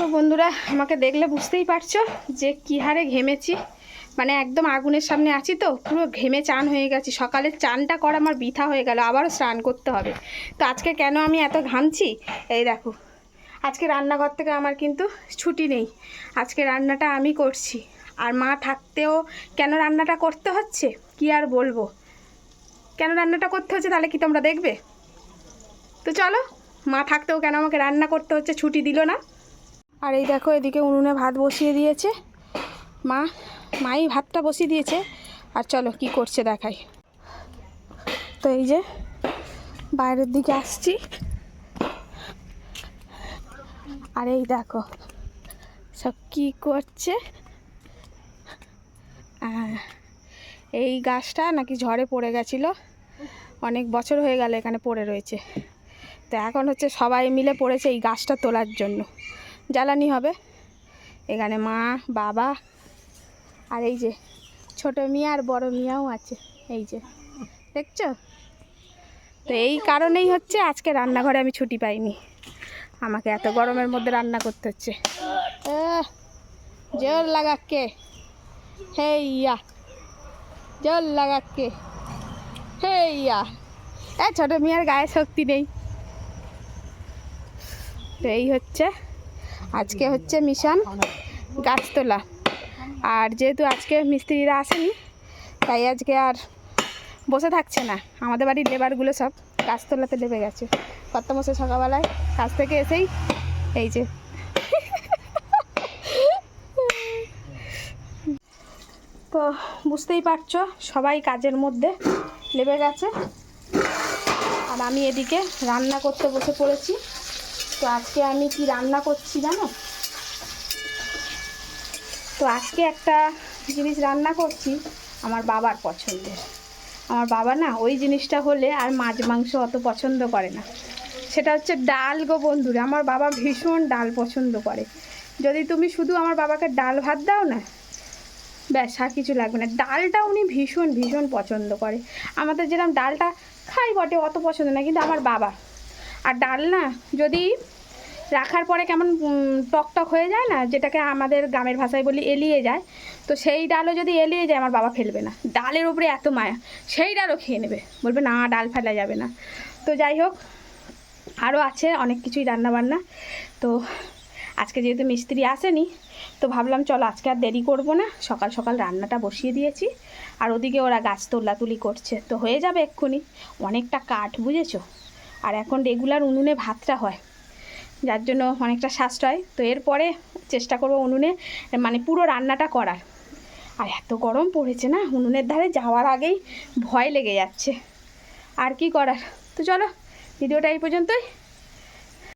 তো বন্ধুরা, আমাকে দেখলে বুঝতেই পারছ যে কী হারে ঘেমেছি। মানে একদম আগুনের সামনে আছি তো, পুরো ঘেমে চান হয়ে গেছি। সকালে চানটা করা আমার বৃথা হয়ে গেল, আবারও স্নান করতে হবে। তো আজকে কেন আমি এত ঘামছি? এই দেখো, আজকে রান্নাঘর থেকে আমার কিন্তু ছুটি নেই। আজকে রান্নাটা আমি করছি। আর মা থাকতেও কেন রান্নাটা করতে হচ্ছে? কি আর বলব? কেন রান্নাটা করতে হচ্ছে তাহলে কি তোমরা দেখবে? তো চলো, মা থাকতেও কেন আমাকে রান্না করতে হচ্ছে ছুটি দিল না। আর এই দেখো, এদিকে উনুনে ভাত বসিয়ে দিয়েছে। মা, মাই ভাতটা বসিয়ে দিয়েছে। আর চলো, কি করছে দেখাই। তো এই যে, বাইরের দিকে আসছি। আর এই দেখো, সব কি করছে? এই গাছটা নাকি ঝড়ে পড়ে গেছিল। অনেক বছর হয়ে গেল এখানে পড়ে রয়েছে। তো এখন হচ্ছে সবাই মিলে পড়েছে এই গাছটা তোলার জন্য। জ্বালানি হবে। এখানে মা, বাবা আর এই যে ছোট মিয়া আর বড় মিয়াও আছে। এই যে, দেখছ? তো এই কারণেই হচ্ছে আজকে রান্নাঘরে আমি ছুটি পাইনি। আমাকে এত গরমের মধ্যে রান্না করতে হচ্ছে। জোর লাগাকে। হে ইয়া। জোর লাগাকে। হে ইয়া। এ, ছোট মিয়ার গায়ে শক্তি নেই। তো এই হচ্ছে আজকে হচ্ছে মিশন গাছ তোলা আর যেহেতু আজকে মিস্ত্রিরা আসেনি, তাই আজকে আর বসে থাকছে না। আমাদের বাড়ির লেবারগুলো সব গাছ তোলাতে লেবে গেছে। কত মশে সকালবেলায় কাজ থেকে এসেই এই যে তো বুঝতেই পারছ, সবাই কাজের মধ্যে লেবে গেছে। আর আমি এদিকে রান্না করতে বসে পড়েছি। তো আজকে আমি কি রান্না করছি জানো? তো আজকে একটা জিনিস রান্না করছি আমার বাবার পছন্দের। আমার বাবা না ওই জিনিসটা হলে আর মাছ মাংস অত পছন্দ করে না। সেটা হচ্ছে ডাল গো বন্ধুরা, আমার বাবা ভীষণ ডাল পছন্দ করে। যদি তুমি শুধু আমার বাবাকে ডাল ভাত দাও না, ব্যাস আর কিছু লাগবে না। ডালটা উনি ভীষণ ভীষণ পছন্দ করে। আমাদের যেরকম ডালটা খাই বটে, অত পছন্দ না, কিন্তু আমার বাবা। আর ডাল না যদি রাখার পরে কেমন উম, টক টক হয়ে যায় না যেটাকে আমাদের গ্রামের ভাষায় বলি এলিয়ে যায়। তো সেই ডালও যদি এলিয়ে যায় আমার বাবা ফেলবে না। ডালের উপরে এত মায়া সেই ডালও খেয়ে নেবে। বলবে না ডাল ফেলা যাবে না। তো যাই হোক আরও আছে অনেক কিছুই রান্না বান্না তো আজকে যেহেতু মিস্ত্রি আসেনি তো ভাবলাম চলো আজকে আর দেরি করব না। সকাল সকাল রান্নাটা বসিয়ে দিয়েছি। আর ওদিকে ওরা গাছ তোলাতুলি করছে। তো হয়ে যাবে এক্ষুনি। অনেকটা কাঠ বুঝেছ? আর এখন রেগুলার উনুনে ভাতটা হয়। যার জন্য অনেকটা সাশ্রয়। তো এরপরে চেষ্টা করব উনুনে মানে পুরো রান্নাটা করার। আর এত গরম পড়েছে না, উনুনের ধারে যাওয়ার আগেই ভয় লেগে যাচ্ছে। আর কি করার? তো চলো, ভিডিওটা এই পর্যন্তই।